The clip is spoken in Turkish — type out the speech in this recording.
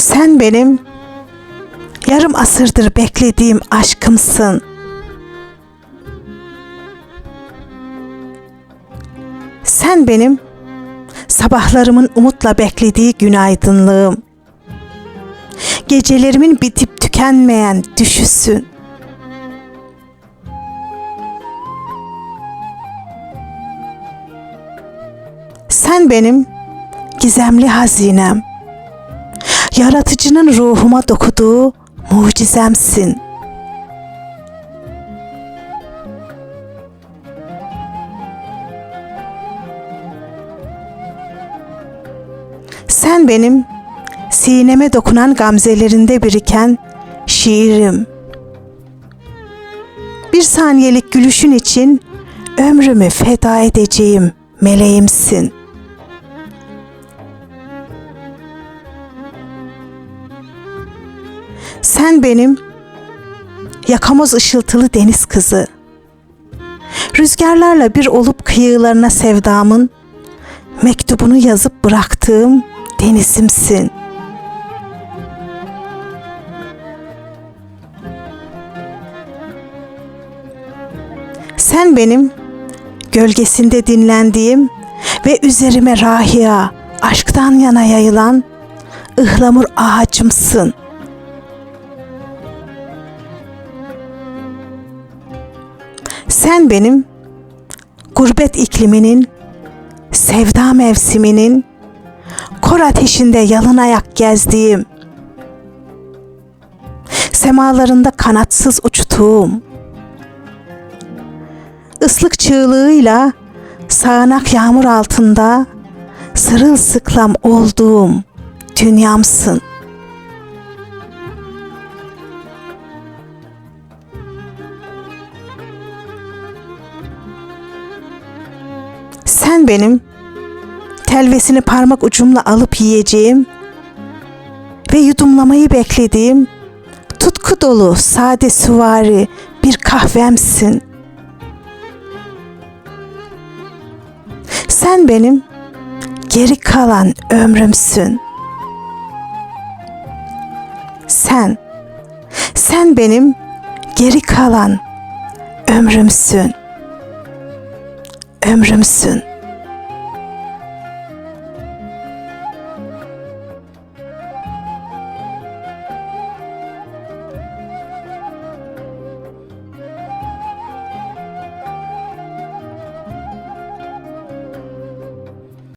Sen benim yarım asırdır beklediğim aşkımsın. Sen benim sabahlarımın umutla beklediği günaydınlığım. Gecelerimin bitip tükenmeyen düşüsün. Sen benim gizemli hazinem. Yaratıcının ruhuma dokuduğu mucizemsin. Sen benim sineme dokunan gamzelerinde biriken şiirim. Bir saniyelik gülüşün için ömrümü feda edeceğim meleğimsin. Sen benim yakamoz ışıltılı deniz kızı. Rüzgarlarla bir olup kıyılarına sevdamın mektubunu yazıp bıraktığım denizimsin. Sen benim gölgesinde dinlendiğim ve üzerime rahia, aşktan yana yayılan ıhlamur ağacımsın. Sen benim gurbet ikliminin, sevda mevsiminin, kor ateşinde yalın ayak gezdiğim, semalarında kanatsız uçtuğum, ıslık çığlığıyla sağanak yağmur altında sırılsıklam olduğum dünyamsın. Sen benim telvesini parmak ucumla alıp yiyeceğim ve yudumlamayı beklediğim tutku dolu sade süvari bir kahvemsin. Sen benim geri kalan ömrümsün. Sen, sen benim geri kalan ömrümsün. Ömrümsün.